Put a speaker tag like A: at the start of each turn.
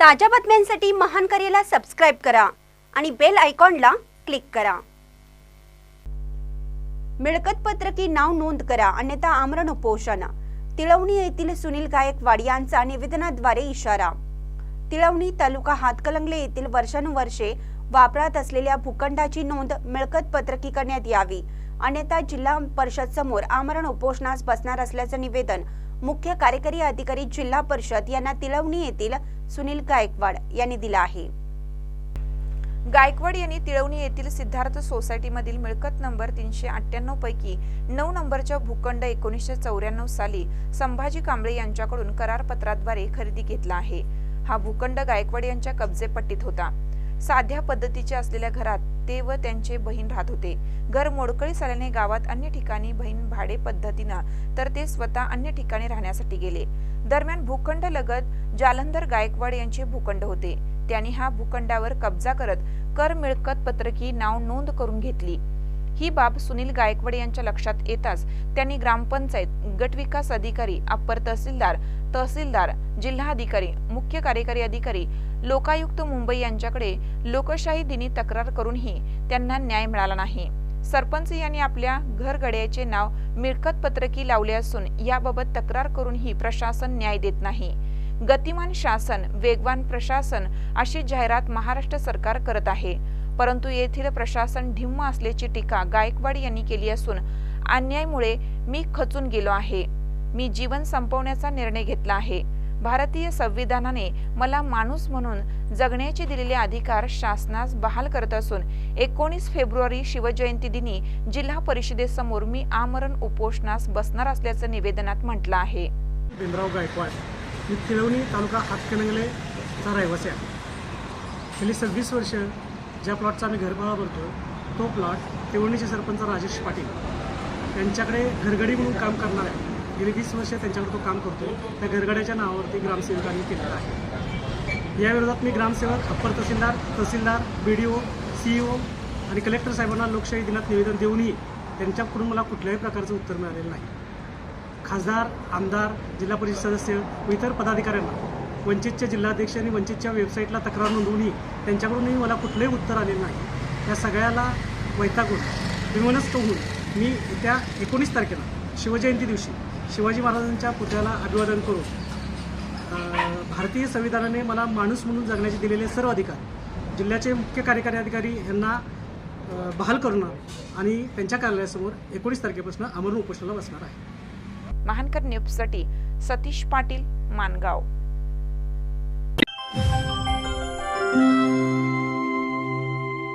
A: ताज्या बातम्यांसाठी महान करेला सबस्क्राईब करा आणि बेल आयकॉनला क्लिक करा. मिळकत पत्रकी नाव नोंद करा अन्यथा आमरण उपोषण. तिळवणी येथील सुनील गायकवाड यांचा निवेदनाद्वारे इशारा. तिळवणी तालुका हातकलंगले येथील वर्षानुवर्षे वापरात असलेल्या भूखंडाची नोंद मिळकत पत्रकी करण्यात यावी. अन्यथा जिल्हा परिषद समोर आमरण उपोषणास बसणार असल्याचं निवेदन मुख्य कार्यकारी अधिकारी जिल्हा परिषद यांना तिळवणी येथील सुनील गायकवाड यांनी दिलं आहे.
B: गायकवाड यांनी तिळवणी येथील सिद्धार्थ सोसायटीमधील मिळकत नंबर तीनशे अठ्ठ्याण्णव पैकी नऊ नंबरच्या भूखंड एकोणीसशे चौऱ्याण्णव साली संभाजी कांबळे यांच्याकडून करारपत्राद्वारे खरेदी घेतला आहे. हा भूखंड गायकवाड यांच्या कब्जेपट्टीत होता. साध्या पद्धतीचे असलेल्या घरात ते व त्यांचे बहीण राहत होते. घर मोडकळीस आल्याने गावात अन्य ठिकाणी बहीण भाडे पद्धतीनं तर ते स्वतः अन्य ठिकाणी राहण्यासाठी गेले. दरम्यान भूखंड लगत जालंधर गायकवाड यांचे भूखंड होते. त्यांनी हा भूखंडावर कब्जा करत कर मिळकत पत्रकी नाव नोंद करून घेतली. ही बाब सुनील गायकवाड यांच्या लक्षात येताच त्यांनी ग्रामपंचायत गटविकास अधिकारी अप्पर तहसीलदार तहसीलदार जिल्हाधिकारी मुख्य कार्यकारी अधिकारी लोकायुक्त मुंबई यांच्याकडे लोकशाही दिनी तक्रार करूनही त्यांना न्याय मिळाला नाही. सरपंच यांनी आपल्या घरगड्याचे नाव मिळकत पत्रकी लावले असून याबाबत तक्रार करूनही प्रशासन न्याय देत नाही. गतिमान शासन वेगवान प्रशासन अशी जाहिरात महाराष्ट्र सरकार करत आहे. परंतु येथील प्रशासन ढिम्म असल्याची टीका गायकवाड यांनी केली असून अन्यायमुळे मी खचून गेलो आहे. मी जीवन संपवण्याचा निर्णय घेतला आहे. भारतीय संविधानाने मला माणूस म्हणून जगण्याचे दिलेले अधिकार शासनास बहाल करत असून एकोणीस फेब्रुवारी शिवजयंती दिनी जिल्हा परिषदेसमोर मी आमरण उपोषणास बसणार असल्याचं निवेदनात म्हटलं आहे.
C: भीमराव गायकवाड मी तिळवणी तालुका हातकणंगलेचा रहिवासी आहे गेली सव्वीस वर्ष ज्या प्लॉटचा आम्ही घरभाडा भरतो तो प्लॉट तिळवणीचे सरपंच राजेश पाटील त्यांच्याकडे घरगडी म्हणून काम करणार आहे गेली वीस वर्ष त्यांच्याकडे तो काम करतो त्या घरगड्याच्या नावावरती ग्रामसेवकांनी केलेलं आहे. याविरोधात मी ग्रामसेवक upper tehsildar tehsildar B D O C O आणि कलेक्टर साहेबांना लोकशाही दिनात निवेदन देऊनही त्यांच्याकडून मला कुठल्याही प्रकारचं उत्तर मिळालेलं नाही. खासदार आमदार जिल्हा परिषद सदस्य व इतर पदाधिकाऱ्यांना वंचितच्या जिल्हाध्यक्ष आणि वंचितच्या वेबसाईटला तक्रार नोंदवूनही त्यांच्याकडूनही मला कुठलंही उत्तर आलेलं नाही. या सगळ्याला वैतागून विमनस्थ होऊन मी त्या एकोणीस तारखेला शिवजयंती दिवशी शिवाजी महाराजांच्या पुतळ्याला अभिवादन करून भारतीय संविधानाने मला माणूस म्हणून जगण्याचे दिलेले सर्व अधिकार जिल्ह्याचे मुख्य कार्यकारी अधिकारी यांना बहाल करणं आणि त्यांच्या कार्यालयासमोर एकोणीस तारखेपासून अमरण उपोषणाला बसणार आहे.
B: महानकर न्यूजसाठी सतीश पाटील मानगाव.